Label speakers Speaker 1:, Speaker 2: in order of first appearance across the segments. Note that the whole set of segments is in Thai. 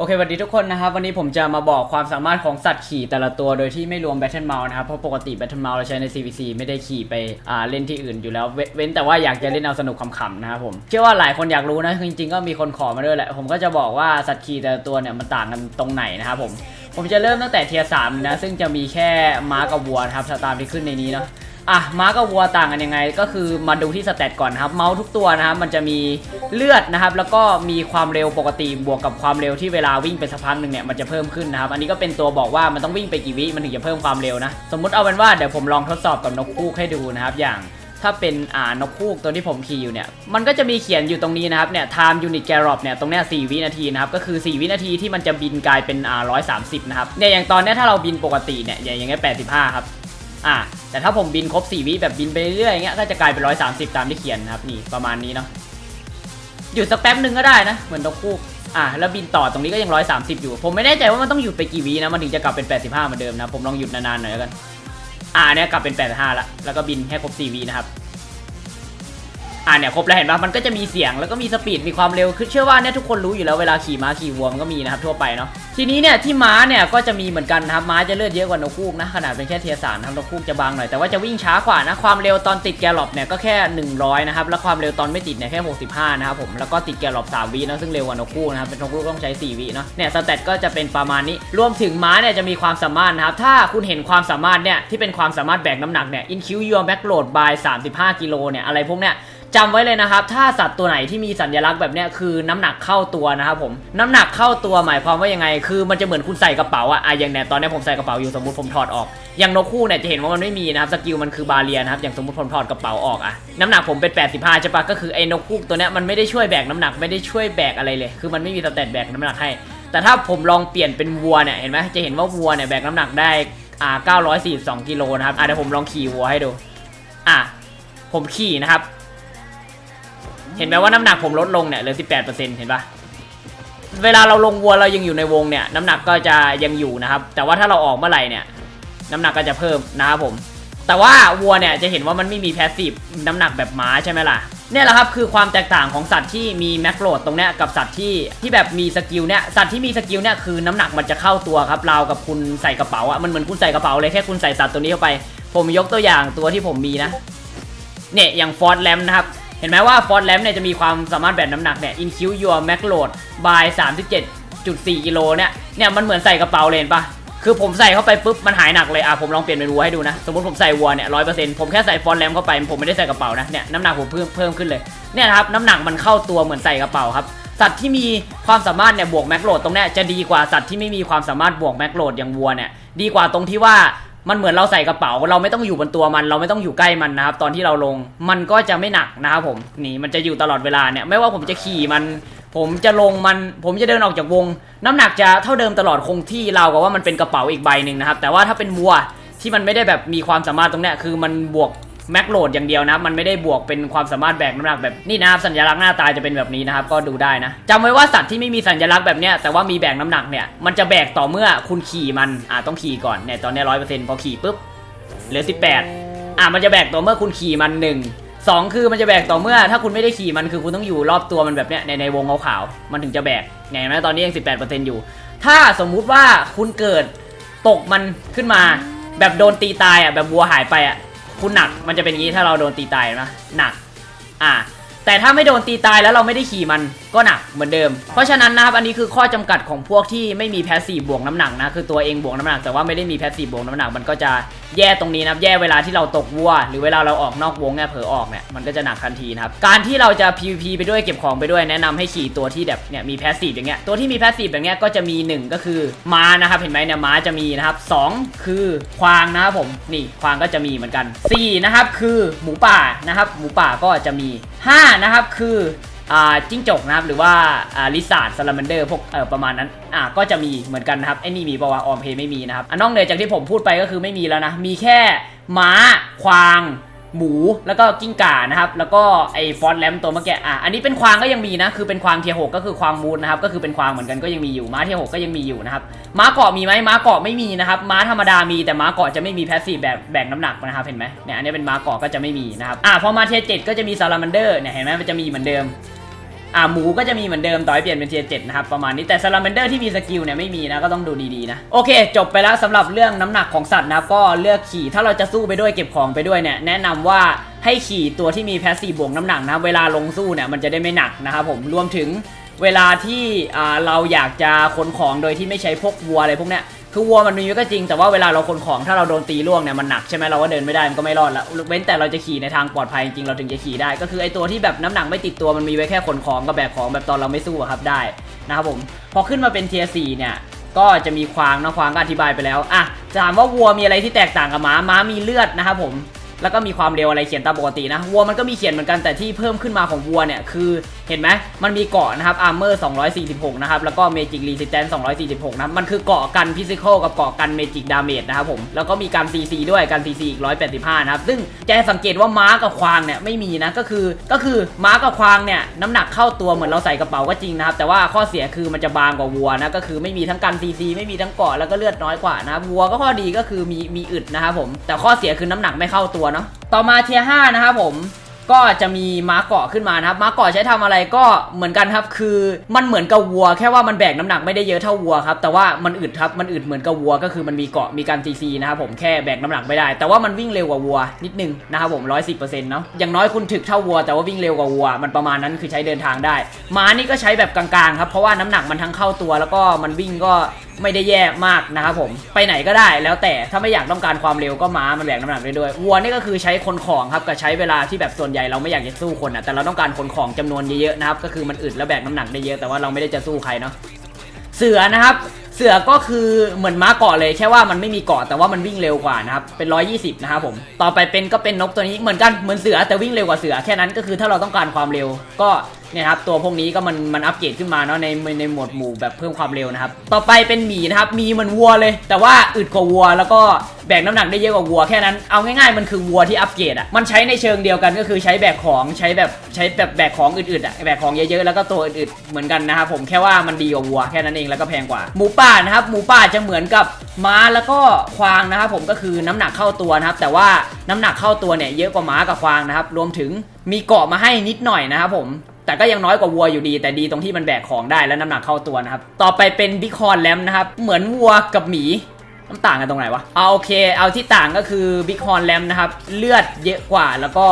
Speaker 1: โอเคสวัสดีทุกคนนะครับวันนี้ผมจะมาบอกความสามารถของสัตว์ขี่แต่ละตัวโดยที่ไม่รวม Battle Mouse นะครับเพราะปกติ Battle Mouse เราใช้ใน CVC ไม่ได้ขี่ไปอ่าเล่นที่อื่นอยู่แล้วเว้นเว้นแต่ว่าอยากจะเล่นเอาสนุกขำๆนะครับผมเชื่อว่าหลายคนอยากรู้นะจริงๆก็มีคนขอมาด้วยแหละผมก็จะบอกว่าสัตว์ขี่แต่ละตัวเนี่ยมันต่างกันตรงไหนนะครับผมผมจะเริ่มตั้งแต่เทียร์สามนะซึ่งจะมีแค่ม้ากับวัวนะครับตามที่ขึ้นในนี้เนาะ อะม้ากับวัวต่างกันยังไง ก็คือมาดูที่สเตตก่อนนะครับ เมาส์ทุกตัวนะครับมันจะมีเลือดนะครับ แล้วก็มีความเร็วปกติบวกกับความเร็วที่เวลาวิ่งไปสักพักหนึ่งเนี่ยมันจะเพิ่มขึ้นนะครับอันนี้ก็เป็นตัวบอกว่ามันต้องวิ่งไปกี่วิมันถึงจะเพิ่มความเร็วนะ สมมุติเอาเป็นว่าเดี๋ยวผมลองทดสอบกับนกคูกให้ดูนะครับ อย่างถ้าเป็นอ่านกคูกตัวที่ผมขี่อยู่เนี่ย มันก็จะมีเขียนอยู่ตรงนี้นะครับเนี่ย time unit gallop เนี่ยตรงเนี้ย4วินาทีนะครับ ก็คือ 4 วินาทีที่มันจะบินกลายเป็นอ่า130 นะครับ เนี่ยอย่างตอนเนี้ยถ้าเราบินปกติเนี่ยอย่างอย่างเงี้ย85 ครับ อะแต่ถ้าผมบินครบ 4 วิแบบบินไปเรื่อยๆอย่างเงี้ยก็จะกลายเป็น 130 ตามที่เขียนนะครับนี่ประมาณนี้เนาะหยุดสักแป๊บหนึ่งก็ได้นะ เหมือนตกคู่อะแล้วบินต่อตรงนี้ก็ยัง 130 อยู่ ผมไม่แน่ใจว่ามันต้องหยุดไปกี่วินะมันถึงจะกลับเป็น 85 เหมือนเดิมนะผมลองหยุดนานๆหน่อยแล้วกันอะเนี่ยกลับเป็น 85 ละแล้วก็บินแค่ครบ 4 วินะครับ อ่าเนี่ยครบแล้วเห็นปะมันก็จะมีเสียงแล้วก็มีสปีดมีความเร็วคือเชื่อว่าเนี่ยทุกคนรู้อยู่แล้วเวลาขี่ม้าขี่วัวมันก็มีนะครับทั่วไปเนาะทีนี้เนี่ยที่ม้าเนี่ยก็จะมีเหมือนกันนะครับม้าจะเลือดเยอะกว่านกคูกนะขนาดเป็นแค่เทียสารับนกคูกจะบางหน่อยแต่ว่าจะวิ่งช้ากว่านะความเร็วตอนติดแกลลอปเนี่ยก็แค่ 100 นะครับแล้วความเร็วตอนไม่ติดเนี่ยแค่ 65 นะครับผมแล้วก็ติดแกลลอป3วินะซึ่งเร็วกว่านกคูกนะครับเป็นนกคูกต้องใช้ 4วิเนาะเนี่ยสเตตก็จะเป็นประมาณนี้ รวมถึงม้าเนี่ยจะมีความสามารถนะครับถ้าคุณเห็นความสามารถเนี่ยที่เป็นความสามารถแบกน้ำหนักเนี่ย increase your back load by 35กิโลเนี่ยอะไรพวกเนี้ย จำไว้เลยนะครับ ถ้าสัตว์ตัวไหนที่มีสัญลักษณ์แบบเนี้ยคือน้ำหนักเข้าตัวนะครับผมน้ำหนักเข้าตัวหมายความว่ายังไง คือมันจะเหมือนคุณใส่กระเป๋าอะอะอย่างเนี่ยตอนนี้ผมใส่กระเป๋าอยู่สมมติผมถอดออก อย่างนกคู่เนี่ยจะเห็นว่ามันไม่มีนะครับสกิลมันคือบาเรียนะครับอย่างสมมติผมถอดกระเป๋าออกอะน้ำหนักผมเป็น 85ใช่ปะก็คือไอ้นกคู่ตัวเนี้ยมันไม่ได้ช่วยแบกน้ำหนักไม่ได้ช่วยแบกอะไรเลย คือมันไม่มีสเตตแบกน้ำหนักให้ แต่ถ้าผมลองเปลี่ยนเป็นวัวเนี่ยเห็นไหมจะเห็นว่าวัวเนี่ยแบกน้ำหนักได้อ่า942กิโลนะครับอะเดี๋ยวผมลองขี่วัวให้ดูอะผมขี่นะครับ เห็นไหมว่าน้ำหนักผมลดลงเนี่ยเหลือ 18%เห็นปะเวลาเราลงวัวเรายังอยู่ในวงเนี่ยน้ำหนักก็จะยังอยู่นะครับ แต่ว่าถ้าเราออกเมื่อไหร่เนี่ยน้ำหนักก็จะเพิ่มนะครับผม แต่ว่าวัวเนี่ยจะเห็นว่ามันไม่มีแพสซีฟน้ำหนักแบบม้าใช่ไหมล่ะเนี่ยแหละครับคือความแตกต่างของสัตว์ที่มีแมกโรดตรงเนี้ยกับสัตว์ที่ที่แบบมีสกิลเนี่ยสัตว์ที่มีสกิลเนี่ยคือน้ำหนักมันจะเข้าตัวครับราวกับคุณใส่กระเป๋าอะมันเหมือนคุณใส่กระเป๋าเลยแค่คุณใส่สัตว์ตัวนี้เข้าไป ผมยกตัวอย่างตัวที่ผมมีนะเนี่ยอย่างฟอร์ดแลมนะครับ เห็นไหมว่าฟอร์ดแลมเนี่ยจะมีความสามารถแบกน้ำหนักเนี่ย increase your max load by 37.4กิโลเนี่ยเนี่ยมันเหมือนใส่กระเป๋าเลยเห็นปะคือผมใส่เข้าไปปุ๊บมันหายหนักเลยอะผมลองเปลี่ยนเป็นวัวให้ดูนะ สมมติผมใส่วัวเนี่ยร้อยเปอร์เซ็นต์ผมแค่ใส่ฟอนแรมเข้าไปผมไม่ได้ใส่กระเป๋านะเนี่ยน้ำหนักผมเพิ่มเพิ่มขึ้นเลยเนี่ยนะครับน้ำหนักมันเข้าตัวเหมือนใส่กระเป๋าครับสัตว์ที่มีความสามารถเนี่ยบวกแม็กโหลดตรงเนี้ยจะดีกว่าสัตว์ที่ไม่มีความสามารถบวกแม็กโหลดอย่างวัวเนี่ยดีกว่าตรงที่ว่า มันเหมือนเราใส่กระเป๋า เราไม่ต้องอยู่บนตัวมัน เราไม่ต้องอยู่ใกล้มันนะครับ ตอนที่เราลงมันก็จะไม่หนักนะครับผมนี่มันจะอยู่ตลอดเวลาเนี่ยไม่ว่าผมจะขี่มัน ผมจะลงมัน ผมจะเดินออกจากวง น้ำหนักจะเท่าเดิมตลอดคงที่เราวกับว่ามันเป็นกระเป๋าอีกใบหนึ่งนะครับ แต่ว่าถ้าเป็นวัวที่มันไม่ได้แบบมีความสามารถตรงเนี้ยคือมันบวก แม็กโหลดอย่างเดียวนะ มันไม่ได้บวกเป็นความสามารถแบกน้ำหนักแบบนี่นะครับสัญลักษณ์หน้าตาจะเป็นแบบนี้นะครับ ก็ดูได้นะจำไว้ว่าสัตว์ที่ไม่มีสัญลักษณ์แบบเนี้ยแต่ว่ามีแบกน้ำหนักเนี่ยมันจะแบกต่อเมื่อคุณขี่มันอ่าต้องขี่ก่อนเนี่ยตอนนี้ร้อยเปอร์เซ็นต์พอขี่ปุ๊บเหลือสิบแปดอ่ามันจะแบกต่อเมื่อคุณขี่มันหนึ่งสองคือมันจะแบกต่อเมื่อถ้าคุณไม่ได้ขี่มันคือคุณต้องอยู่รอบตัวมันแบบเนี้ยในในวงขาวๆมันถึงจะแบกเนี่ยเห็นไหมตอนนี้ยัง18%อยู่ ถ้าสมมุติว่าคุณเกิดตกมันขึ้นมา แบบโดนตีตายอะแบบวัวหายไปอะ คุณหนักมันจะเป็นอย่างนี้ถ้าเราโดนตีตายนะหนัก อะ แต่ถ้าไม่โดนตีตายแล้วเราไม่ได้ขี่มันก็หนักเหมือนเดิม เพราะฉะนั้นนะครับอันนี้คือข้อจำกัดของพวกที่ไม่มีแพสซีฟบวกน้ำหนักนะคือตัวเองบวกน้ำหนักแต่ว่าไม่ได้มีแพสซีฟบวกน้ำหนักมันก็จะแย่ตรงนี้นะแย่เวลาที่เราตกวัว หรือเวลาเราออกนอกวงเนี่ยเผลอออกเนี่ยมันก็จะหนักทันทีนะครับการที่เราจะ PVP ไปด้วยเก็บของไปด้วยแนะนำให้ขี่ตัวที่แบบเนี่ยมีแพสซีฟอย่างเงี้ยตัวที่มีแพสซีฟอย่างเงี้ยก็จะมีหนึ่งก็คือม้านะครับเห็นไหมเนี่ยม้าจะมีนะครับสองคือควางนะครับผมนี่ควางก็จะมีเหมือนกันสี่นะครับคือหมูป่านะครับหมูป่าก็จะมี ห้านะครับคืออจิ้งจกนะครับหรือว่าลิซาร์ดซาลามันเดอร์พวกประมาณนั้นอ่าก็จะมีเหมือนกันนะครับไอ้นี่มีปะวะออมเพย์ไม่มีนะครับอะนอกเหนือจากที่ผมพูดไปก็คือไม่มีแล้วนะ มีแค่ม้าควาง หมูแล้วก็กิ้งก่านะครับแล้วก็ไอ้ฟอนแลมตัวเมื่อกี้อะอันนี้เป็นควางก็ยังมีนะคือเป็นควางเทียหกก็คือควางมูดนะครับก็คือเป็นควางเหมือนกันก็ยังมีอยู่ม้าเทียหกก็ยังมีอยู่นะครับม้าเกาะมีไหมม้าเกาะไม่มีนะครับม้าธรรมดามีแต่ม้าเกาะจะไม่มีแพสซีฟแบบแบ่งน้ำหนักนะครับเห็นไหมเนี่ยอันนี้เป็นม้าเกาะก็จะไม่มีนะครับอะพอมาเทียเจ็ดก็จะมีซาลามันเดอร์เนี่ยเห็นไหมมันจะมีเหมือนเดิม อ่าหมูก็จะมีเหมือนเดิมต่อให้เปลี่ยนเป็นเทียเจ็ดนะครับประมาณนี้แต่ซาลาเมนเดอร์ที่มีสกิลเนี่ยไม่มีนะก็ต้องดูดีๆนะโอเค จบไปแล้วสำหรับเรื่องน้ำหนักของสัตว์นะก็เลือกขี่ถ้าเราจะสู้ไปด้วยเก็บของไปด้วยเนี่ยแนะนำว่าให้ขี่ตัวที่มีแพสซีฟบวกน้ำหนักนะเวลาลงสู้เนี่ยมันจะได้ไม่หนักนะครับผมรวมถึงเวลาที่อ่าเราอยากจะขนของโดยที่ไม่ใช้พวกวัวอะไรพวกเนี้ย คือวัวมันมีก็จริงแต่ว่าเวลาเราขนของถ้าเราโดนตีล่วงเนี่ยมันหนักใช่ไหมเราก็เดินไม่ได้มันก็ไม่รอดละเว้นแต่เราจะขี่ในทางปลอดภัยจริงเราถึงจะขี่ได้ ก็คือไอตัวที่แบบน้ำหนักไม่ติดตัวมันมีไว้แค่ขนของกับแบกของแบบตอนเราไม่สู้ครับได้นะครับผมพอขึ้นมาเป็นเทียร์สเนี่ยก็จะมีควางนะควางก็อธิบายไปแล้วอะจะถามว่าวัวมีอะไรที่แตกต่างกับม้าม้ามีเลือดนะครับผมแล้วก็มีความเร็วอะไรเขียนตามปกตินะวัวมันก็มีเขียนเหมือนกันแต่ที่เพิ่มขึ้นมาของวัวเนี่ยคือ เห็นไหมมันมีเกาะนะครับอาร์เมอร์246 นะครับ แล้วก็เมจิกรีสิสแตน246 นะมันคือเกาะกันฟิสิกอลกับเกาะกันเมจิกดาเมจนะครับผม แล้วก็มีการ CC ด้วยการ CC อีก 185 นะครับ ซึ่งจะสังเกตว่าม้ากับควางเนี่ยไม่มีนะ ก็คือก็คือม้ากับควางเนี่ยน้ำหนักเข้าตัวเหมือนเราใส่กระเป๋าก็จริงนะครับ แต่ว่าข้อเสียคือมันจะบางกว่าวัวนะ ก็คือไม่มีทั้งการ CC ไม่มีทั้งเกาะแล้วก็เลือดน้อยกว่านะครับวัวก็ข้อดีก็คือมีมีอึดนะครับผม แต่ข้อเสียคือน้ำหนักไม่เข้าตัวเนาะต่อมาเทียร์5นะครับผม ก็จะมีม้าเกาะขึ้นมานะครับม้าเกาะใช้ทำอะไรก็เหมือนกันครับ คือมันเหมือนกับวัว แค่ว่ามันแบกน้ำหนักไม่ได้เยอะเท่าวัวครับแต่ว่ามันอึดครับมันอึดเหมือนกับวัว ก็คือมันมีเกาะมีการซีซีนะครับผมแค่แบกน้ำหนักไม่ได้ แต่ว่ามันวิ่งเร็วกว่าวัวนิดนึงนะครับผม110%เนาะอย่างน้อยคุณถึกเท่าวัว แต่ว่าวิ่งเร็วกว่าวัว มันประมาณนั้นคือใช้เดินทางได้ม้านี่ก็ใช้แบบกลางๆครับเพราะว่าน้ำหนักมันทั้งเข้าตัว แล้วก็มันวิ่งก็ ไม่ได้แย่มากนะครับผมไปไหนก็ได้แล้วแต่ถ้าไม่อยากต้องการความเร็วก็ม้ามันแบกน้ำหนักได้ด้วยวัวนี่ก็คือใช้คนของครับกับใช้เวลาที่แบบส่วนใหญ่เราไม่อยากจะสู้คนอะแต่เราต้องการคนของจำนวนเยอะๆนะครับก็คือมันอึดแล้วแบกน้ำหนักได้เยอะแต่ว่าเราไม่ได้จะสู้ใครเนาะเสือนะครับเสือก็คือเหมือนม้าเกาะเลยแค่ว่ามันไม่มีเกาะแต่ว่ามันวิ่งเร็วกว่านะครับเป็น 120 นะครับผมต่อไปเป็นก็เป็นนกตัวนี้เหมือนกันเหมือนเสือแต่วิ่งเร็วกว่าเสือแค่นั้นก็คือถ้าเราต้องการความเร็วก็ เนี่ยครับตัวพวกนี้ก็มันมันอัปเกรดขึ้นมาเนาะในในหมวดหมู่แบบเพิ่มความเร็วนะครับต่อไปเป็นหมีนะครับมีเหมือนวัวเลย แต่ว่าอึดกว่าวัว แล้วก็แบกน้ำหนักได้เยอะกว่าวัวแค่นั้นเอาง่ายๆมันคือวัวที่อัปเกรดอะมันใช้ในเชิงเดียวกันก็คือใช้แบกของใช้แบบใช้แบบแบกของอึดๆอะแบกของเยอะๆแล้วก็ตัวอึดๆเหมือนกันนะครับผมแค่ว่ามันดีกว่าวัวแค่นั้นเองแล้วก็แพงกว่าหมูป่านะครับหมูป่าจะเหมือนกับม้าแล้วก็ควางนะครับผมก็คือน้ำหนักเข้าตัวนะครับแต่ว่าน้ำหนักเข้าตัวเนี่ยเยอะกว่าม้ากับควางนะครับรวมถึงมีเกาะมาให้นิดหน่อยนะครับผม แต่ก็ยังน้อยกว่าวัวอยู่ดี แต่ดีตรงที่มันแบกของได้และน้ำหนักเข้าตัวนะครับ ต่อไปเป็นบิคอนแลมนะครับ เหมือนวัวกับหมีมันต่างกันตรงไหนวะ เอาโอเค เอาที่ต่างก็คือบิคอนแลมนะครับ เลือดเยอะกว่าแล้วก็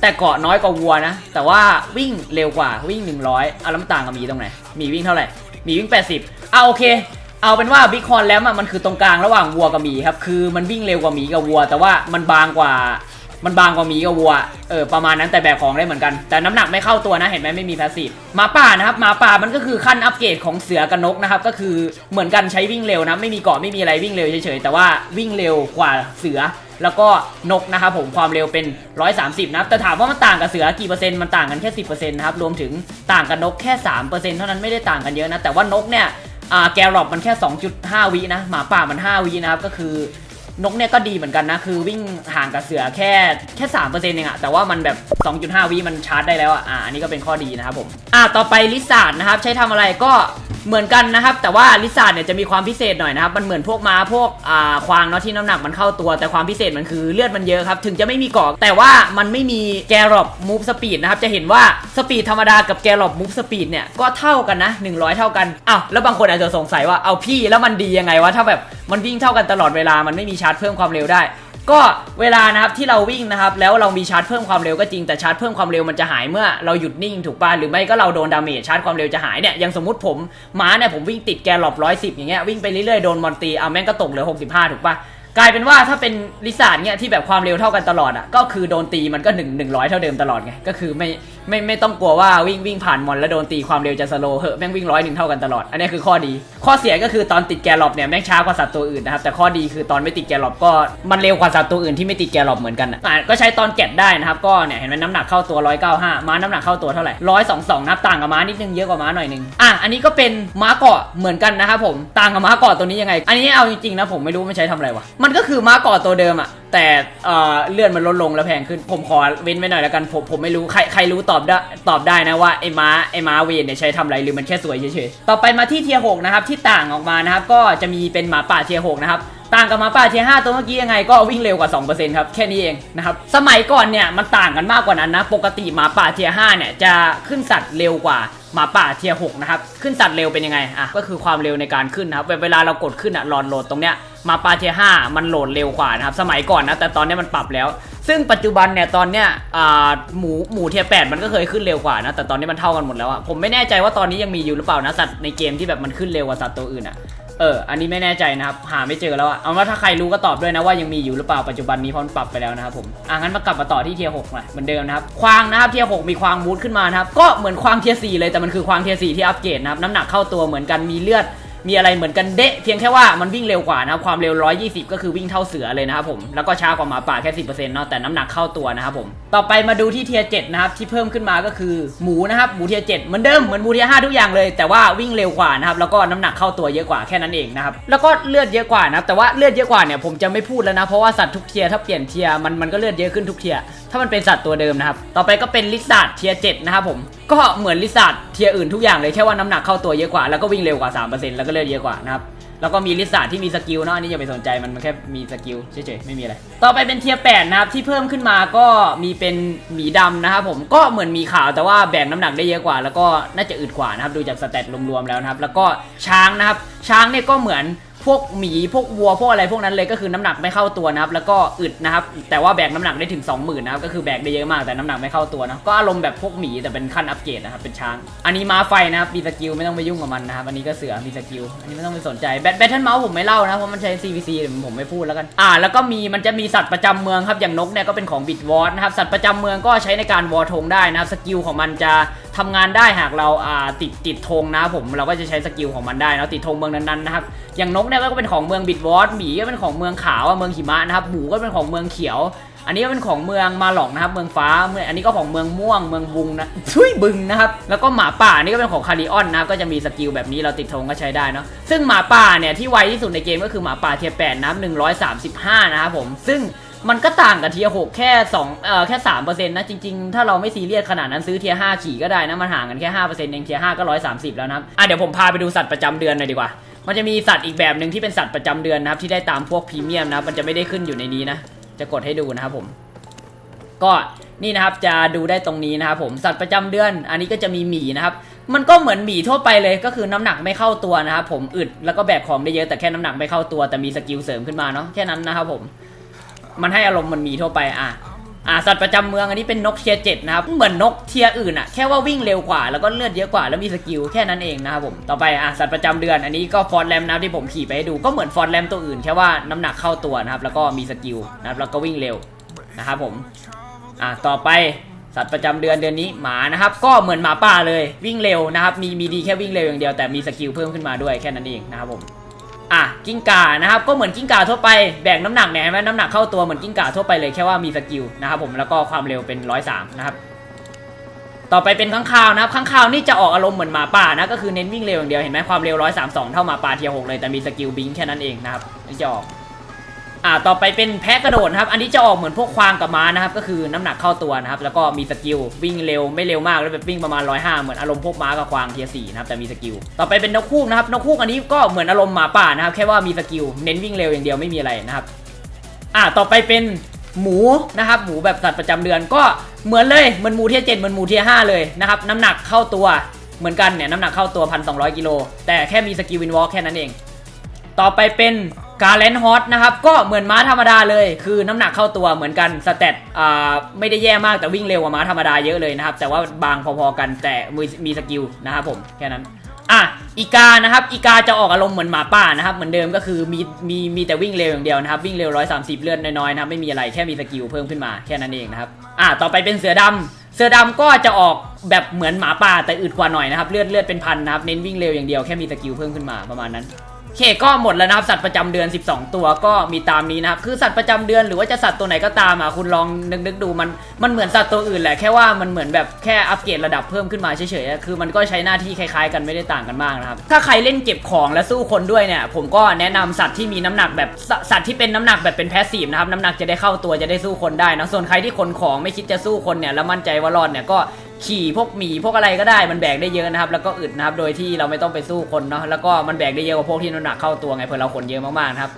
Speaker 1: แต่เกาะน้อยกว่าวัวนะ แต่ว่าวิ่งเร็วกว่าวิ่ง 100เอาแล้วมันต่างกับหมีตรงไหนหมีวิ่งเท่าไหร่หมีวิ่ง 80เอาโอเค เอาเป็นว่าบิคอนแลมมันคือตรงกลางระหว่างวัวกับหมีครับ คือมันวิ่งเร็วกว่าหมีกับวัว แต่ว่ามันบางกว่า มันบางกว่าหมีกับวัว เออประมาณนั้นแต่แบกของได้เหมือนกัน แต่น้ำหนักไม่เข้าตัวนะเห็นไหมไม่มีพาสซีฟหมาป่านะครับหมาป่ามันก็คือขั้นอัปเกรดของเสือกับนกนะครับก็คือเหมือนกันใช้วิ่งเร็วนะไม่มีเกาะไม่มีอะไรวิ่งเร็วเฉยๆแต่ว่าวิ่งเร็วกว่าเสือแล้วก็นกนะครับผมความเร็วเป็น 130 นะครับแต่ถามว่ามันต่างกับเสือกี่เปอร์เซ็นต์มันต่างกันแค่ 10%นะครับรวมถึงต่างกับนกแค่ 3%เท่านั้นไม่ได้ต่างกันเยอะนะแต่ว่านกเนี่ยแกรอบมันแค่ 2.5 วินะหมาป่ามัน 5 วินะครับก็คือ นกเนี่ยก็ดีเหมือนกันนะ คือวิ่งห่างกับเสือแค่แค่สามเปอร์เซ็นต์เองอะแต่ว่ามันแบบ 2.5วิมันชาร์จได้แล้วอะอ่าอันนี้ก็เป็นข้อดีนะครับผมอ่าต่อไปลิซ่าร์ดนะครับใช้ทำอะไรก็ เหมือนกันนะครับ แต่ว่าลิซ่าร์ดเนี่ยจะมีความพิเศษหน่อยนะครับ มันเหมือนพวกม้าพวกอ่าควางเนาะที่น้ำหนักมันเข้าตัว แต่ความพิเศษมันคือเลือดมันเยอะครับ ถึงจะไม่มีเกาะแต่ว่ามันไม่มีแกรอบมูฟสปีดนะครับ จะเห็นว่าสปีดธรรมดากับแกรอบมูฟสปีดเนี่ยก็เท่ากันนะ 100 เท่ากันอ้าวแล้วบางคนอาจจะสงสัยว่าเอาพี่แล้วมันดียังไงวะถ้าแบบมันวิ่งเท่ากันตลอดเวลามันไม่มีชาร์จเพิ่มความเร็วได้ ก็เวลานะครับที่เราวิ่งนะครับแล้วเรามีชาร์จเพิ่มความเร็วก็จริงแต่ชาร์จเพิ่มความเร็วมันจะหายเมื่อเราหยุดนิ่งถูกป่ะหรือไม่ก็เราโดนดาเมจชาร์จความเร็วจะหายเนี่ยอย่างสมมติผมม้าเนี่ยผมวิ่งติดแกลลอบร้อยสิบอย่างเงี้ยวิ่งไปเรื่อยๆโดนมอนตีเอาแม่งก็ตกเหลือหกสิบห้าถูกป่ะ กลายเป็นว่าถ้าเป็นลิซ่าเนี่ยที่แบบความเร็วเท่ากันตลอดอะก็คือโดนตีมันก็หนึ่งหนึ่งร้อยเท่าเดิมตลอดไงก็คือไม่ไม่ไม่ต้องกลัวว่าวิ่งวิ่งผ่านมอนแล้วโดนตีความเร็วจะสโลเหอะแม่งวิ่งร้อยหนึ่งเท่ากันตลอด อันนี้คือข้อดี ข้อเสียก็คือตอนติดแกลลอบเนี่ยแม่งช้ากว่าสัตว์ตัวอื่นนะครับแต่ข้อดีคือตอนไม่ติดแกลลอบก็มันเร็วกว่าสัตว์ตัวอื่นที่ไม่ติดแกลลอบเหมือนกันอะก็ใช้ตอนแกะได้นะครับก็เนี่ยเห็นไหมน้ำหนักเข้าตัว195ม้าน้ำหนักเข้าตัวเท่าไหร่122นับต่างกับม้านิดนึงเยอะกว่าม้าหน่อยนึงอะอันนี้ก็เป็นม้าเกาะเหมือนกันนะครับผมต่างกับม้าเกาะตัวนี้ยังไง อันนี้เอาจริงๆนะผมไม่รู้มันใช้ทำอะไรวะมัันก็คือม้ากาะตัวเดิมอะแต่เอ่อเลื่อนมันลดลงแล้วแพงขึ้น ผมขอเว้นไว้หน่อยแล้วกันผมผมไม่รู้ใครใครรู้ตอบได้ตอบได้นะว่าไอ้ม้าไอ้ม้าเวนเนี่ยใช้ทำอะไรหรือมันแค่สวยเฉยๆต่อไปมาที่เทียหกนะครับที่ต่างออกมานะครับก็จะมีเป็นหมาป่าเทียหกนะครับต่างกับหมาป่าเทีย5ตัวเมื่อกี้ยังไงก็วิ่งเร็วกว่า 2%ครับแค่นี้เองนะครับสมัยก่อนเนี่ยมันต่างกันมากกว่านั้นนะ ปกติหมาป่าเทีย5เนี่ยจะขึ้นสัตว์เร็วกว่าหมาป่าเทีย6นะครับขึ้นสัตว์เร็วเป็นยังไงอะก็คือความเร็วในการขึ้นนะครับเวลาเรากดขึ้นอะหลอดโหลดตรงเนี้ย มาปาเทีย5มันโหลดเร็วกว่านะครับ สมัยก่อนนะ แต่ตอนนี้มันปรับแล้ว ซึ่งปัจจุบันเนี่ยตอนเนี้ยหมูหมูเทียแปดมันก็เคยขึ้นเร็วกว่านะ แต่ตอนนี้มันเท่ากันหมดแล้วอะผมไม่แน่ใจว่าตอนนี้ยังมีอยู่หรือเปล่านะสัตว์ในเกมที่แบบมันขึ้นเร็วกว่าสัตว์ตัวอื่นอะเออ อันนี้ไม่แน่ใจนะครับ หาไม่เจอแล้วอะเอาว่าถ้าใครรู้ก็ตอบด้วยนะว่ายังมีอยู่หรือเปล่าปัจจุบันนี้เพราะมันปรับไปแล้วนะครับผม อะงั้นมากลับมาต่อที่เทียหกหน่อยเหมือนเดิมนะครับ ควางนะครับเทียหกมีควางมูดขึ้นมานะครับ ก็เหมือนควางเทียสี่เลยแต่มันคือควางเทียสี่ที่อัปเกรดนะครับ น้ำหนักเข้าตัวเหมือนกัน มีเลือด มีอะไรเหมือนกันเดะเพียงแค่ว่ามันวิ่งเร็วกว่านะครับความเร็ว 120 ก็คือวิ่งเท่าเสือเลยนะครับผมแล้วก็ช้ากว่าหมาป่าแค่ 10%เนาะแต่น้ำหนักเข้าตัวนะครับผมต่อไปมาดูที่เทียร์7นะครับที่เพิ่มขึ้นมาก็คือหมูนะครับหมูเทียร์7เหมือนเดิมเหมือนหมูเทียร์5ทุกอย่างเลย แต่ว่าวิ่งเร็วกว่านะครับแล้วก็น้ำหนักเข้าตัวเยอะกว่าแค่นั้นเองนะครับแล้วก็เลือดเยอะกว่านะครับแต่ว่าเลือดเยอะกว่าเนี่ยผมจะไม่พูดแล้วนะเพราะว่าสัตว์ทุกเทียร์ถ้าเปลี่ยนเทียร์มันมันก็เลือดเยอะขึ้นทุกเทียร์ถ้ามันเป็นสัตว์ตัวเดิมนะครับ ต่อไปก็เป็นลิซ่าเทียร์7นะครับผม ก็เหมือนลิซ่าเทียร์อื่นทุกอย่างเลยแค่ว่าน้ำหนักเข้าตัวเยอะกว่า แล้วก็วิ่งเร็วกว่า 3%แล้วก็เลือดเยอะกว่านะครับ แล้วก็มีลิซ่าที่มีสกิลเนาะอันนี้อย่าไปสนใจมันมันแค่มีสกิลเฉยๆไม่มีอะไร ต่อไปเป็นเทียร์แนะครับที่เพิ่มขึ้นมาก็มีเป็นหมีดำนะครับผม ก็เหมือนมีขาวแต่ว่าแบ่งน้ำหนักได้เยอะกว่า แล้วก็น่าจะอึดกว่านะครับดูจากสเตตรวมๆแล้วนะครับ แล้วก็ช้างนะครับ ช้างเนี่ยก็เหมือน พวกหมีพวกวัวพวกอะไรพวกนั้นเลยก็คือน้ำหนักไม่เข้าตัวนะครับแล้วก็อึดนะครับแต่ว่าแบกน้ำหนักได้ถึง 20,000นะครับก็คือแบกได้เยอะมากแต่น้ำหนักไม่เข้าตัวนะก็อารมณ์แบบพวกหมีแต่เป็นขั้นอัปเกรดนะครับเป็นช้าง อันนี้ม้าไฟนะครับมีสกิลไม่ต้องไปยุ่งกับมันนะครับอันนี้ก็เสือมีสกิลอันนี้ไม่ต้องไปสนใจแบทแบทเทิลเมาส์ผมไม่เล่านะเพราะมันใช้ CVC ผมไม่พูดแล้วกันอ่าแล้วก็มีมันจะมีสัตว์ประจำเมืองครับอย่างนกเนี่ยก็เป็นของบิดวอร์นะครับสัตว์ประจำเมืองก็ใช้ในการวอร์ธงได้นะครับสกิลของมันจะ ทำงานได้หากเราติดติดธงนะผมเราก็จะใช้สกิลของมันได้นะติดธงเมืองนั้นๆนะครับอย่างนกเนี่ยก็เป็นของเมืองบิดวอร์หมีก็เป็นของเมืองขาวเมืองหิมะนะครับหมูก็เป็นของเมืองเขียว อันนี้ก็เป็นของเมืองมาหลอกนะครับ เมืองฟ้าเมืองอันนี้ก็ของเมืองม่วง เมืองบุงนะชุยบึงนะครับแล้วก็หมาป่านี่ก็เป็นของคาริออนนะครับก็จะมีสกิลแบบนี้เราติดธงก็ใช้ได้เนาะซึ่งหมาป่าเนี่ยที่ไวที่สุดในเกมก็คือหมาป่าเทียแปดนะครับ135นะครับผมซึ่ง มันก็ต่างกับเทียหกแค่2เอ่อแค่3เปอร์เซ็นต์นะ จริงๆ ถ้าเราไม่ซีเรียสขนาดนั้นซื้อเทียห้าขี่ก็ได้นะ มันห่างกันแค่5เปอร์เซ็นต์เองเทียห้าก็130แล้วนะครับอะเดี๋ยวผมพาไปดูสัตว์ประจำเดือนหน่อยดีกว่ามันจะมีสัตว์อีกแบบหนึ่งที่เป็นสัตว์ประจำเดือนนะครับที่ได้ตามพวกพรีเมียมนะมันจะไม่ได้ขึ้นอยู่ในนี้นะจะกดให้ดูนะครับผม ก็นี่นะครับจะดูได้ตรงนี้นะครับผมสัตว์ประจำเดือน อันนี้ก็จะมีหมีนะครับมันก็เหมือนหมีทั่วไปเลยก็คือน้ำหนักไม่เข้าตัวนะครับผมอึดแล้วก็แบกของได้เยอะแต่แค่น้ำหนักไม่เข้าตัวแต่มีสกิลเสริมขึ้นมาเนาะแค่นั้นนะครับผม มันให้อารมณ์มันมีทั่วไปอะอ่าสัตว์ประจำเมืองอันนี้เป็นนกเทียเจ็ดนะครับเหมือนนกเทียอื่นอะแค่ว่าวิ่งเร็วกว่าแล้วก็เลือดเยอะกว่าแล้วมีสกิลแค่นั้นเองนะครับผมต่อไปอะสัตว์ประจำเดือนอันนี้ก็ฟอร์ดแรมนะที่ผมขี่ไปให้ดูก็เหมือนฟอร์ดแรมตัวอื่นแค่ว่าน้ำหนักเข้าตัวนะครับแล้วก็มีสกิลนะครับแล้วก็วิ่งเร็วนะครับผมอะต่อไปสัตว์ประจำเดือนเดือนนี้หมานะครับก็เหมือนหมาป่าเลยวิ่งเร็วนะครับมีมีดีแค่วิ่งเร็วอย่างเดียวแต่มีสกิลเพิ่มขึ้นมาด้วยแค่นั้นเองนะครับผม อะกิ้งก่านะครับก็เหมือนกิ้งก่าทั่วไปแบ่งน้ำหนักเนี่ยเห็นไหมน้ำหนักเข้าตัวเหมือนกิ้งก่าทั่วไปเลยแค่ว่ามีสกิลนะครับผมแล้วก็ความเร็วเป็นร้อยสามนะครับต่อไปเป็นข้างคาวนะครับข้างคาวนี่จะออกอารมณ์เหมือนหมาป่านะก็คือเน้นวิ่งเร็วอย่างเดียวเห็นไหมความเร็วร้อยสามสองเท่าหมาป่าเทียหกเลยแต่มีสกิลบิงแค่นั้นเองนะครับนี่จะออก อ่าต่อไปเป็นแพะกระโดดนะครับ อันนี้จะออกเหมือนพวกควางกับม้านะครับ ก็คือน้ำหนักเข้าตัวนะครับ แล้วก็มีสกิลวิ่งเร็วไม่เร็วมากแล้วแบบวิ่งประมาณ105เหมือนอารมณ์พวกม้ากับควางเทียสี่นะครับแต่มีสกิล ต่อไปเป็นนกคูกนะครับนกคูกอันนี้ก็เหมือนอารมณ์หมาป่านะครับ แค่ว่ามีสกิลเน้นวิ่งเร็วอย่างเดียวไม่มีอะไรนะครับ อ่าต่อไปเป็นหมูนะครับหมูแบบสัตว์ประจำเดือนก็เหมือนเลยเหมือนหมูเทียเจ็ดเหมือนหมูเทียห้าเลยนะครับน้ำหนักเข้าตัวเหมือนกันเนี่ยน้ำหนักเข้าตัวพันสองกิโลแต่แค่มีสกิลวินวอล์กแค่นั้นเอง ต่อไปเป็น การแลนฮอตนะครับ ก็เหมือนม้าธรรมดาเลย คือน้ำหนักเข้าตัวเหมือนกันสเตตอ่าไม่ได้แย่มากแต่วิ่งเร็วกว่าม้าธรรมดาเยอะเลยนะครับ แต่ว่าบางพอๆกันแต่มีมีสกิลนะครับผมแค่นั้นอะอีกานะครับอีกาจะออกอารมณ์เหมือนหมาป่านะครับเหมือนเดิมก็คือมีมีมีแต่วิ่งเร็วอย่างเดียวนะครับวิ่งเร็ว 130 เลือดน้อยๆนะครับไม่มีอะไรแค่มีสกิลเพิ่มขึ้นมาแค่นั้นเองนะครับอะต่อไปเป็นเสือดำเสือดำก็จะออกแบบเหมือนหมาป่าแต่อึดกว่าหน่อยนะครับเลือดเลือดเป็นพันนะครับเน้นวิ่งเร็วอย่างเดียวแค่มีสกิลเพิ่มขึ้นมาประมาณนั้น เคก็หมดแล้วนะครับสัตว์ประจำเดือน 12 ตัวก็มีตามนี้นะครับคือสัตว์ประจำเดือนหรือว่าจะสัตว์ตัวไหนก็ตามอะคุณลองนึกนึกดูมันมันเหมือนสัตว์ตัวอื่นแหละแค่ว่ามันเหมือนแบบแค่อัปเกรดระดับเพิ่มขึ้นมาเฉยๆคือมันก็ใช้หน้าที่คล้ายๆ กันไม่ได้ต่างกันมากนะครับถ้าใครเล่นเก็บของและสู้คนด้วยเนี่ยผมก็แนะนำสัตว์ที่มีน้ำหนักแบบสสัตว์ที่เป็นน้ำหนักแบบเป็นแพสซีฟนะครับน้ำหนักจะได้เข้าตัวจะได้สู้คนได้นะส่วนใครที่ขนของไม่คิดจะสู้คนเนี่ยแล้วมั่นใจว่ารอดเนี่ยก็ ขี่พวกหมีพวกอะไรก็ได้มันแบกได้เยอะนะครับแล้วก็อึดนะครับโดยที่เราไม่ต้องไปสู้คนเนาะแล้วก็มันแบกได้เยอะกว่าพวกที่น้ำหนักเข้าตัวไงเผื่อเราขนเยอะมากๆนะครับ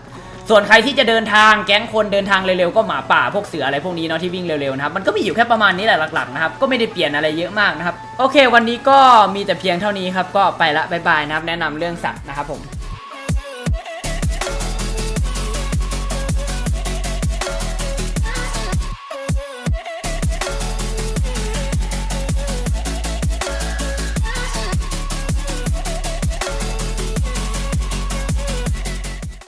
Speaker 1: ส่วนใครที่จะเดินทางแก๊งคนเดินทางเร็วๆก็หมาป่าพวกเสืออะไรพวกนี้เนาะที่วิ่งเร็วๆนะครับมันก็มีอยู่แค่ประมาณนี้แหละหลักๆนะครับก็ไม่ได้เปลี่ยนอะไรเยอะมากนะครับโอเค วันนี้ก็มีแต่เพียงเท่านี้ครับก็ไปละบายบายนะครับแนะนำเรื่องสัตว์นะครับผม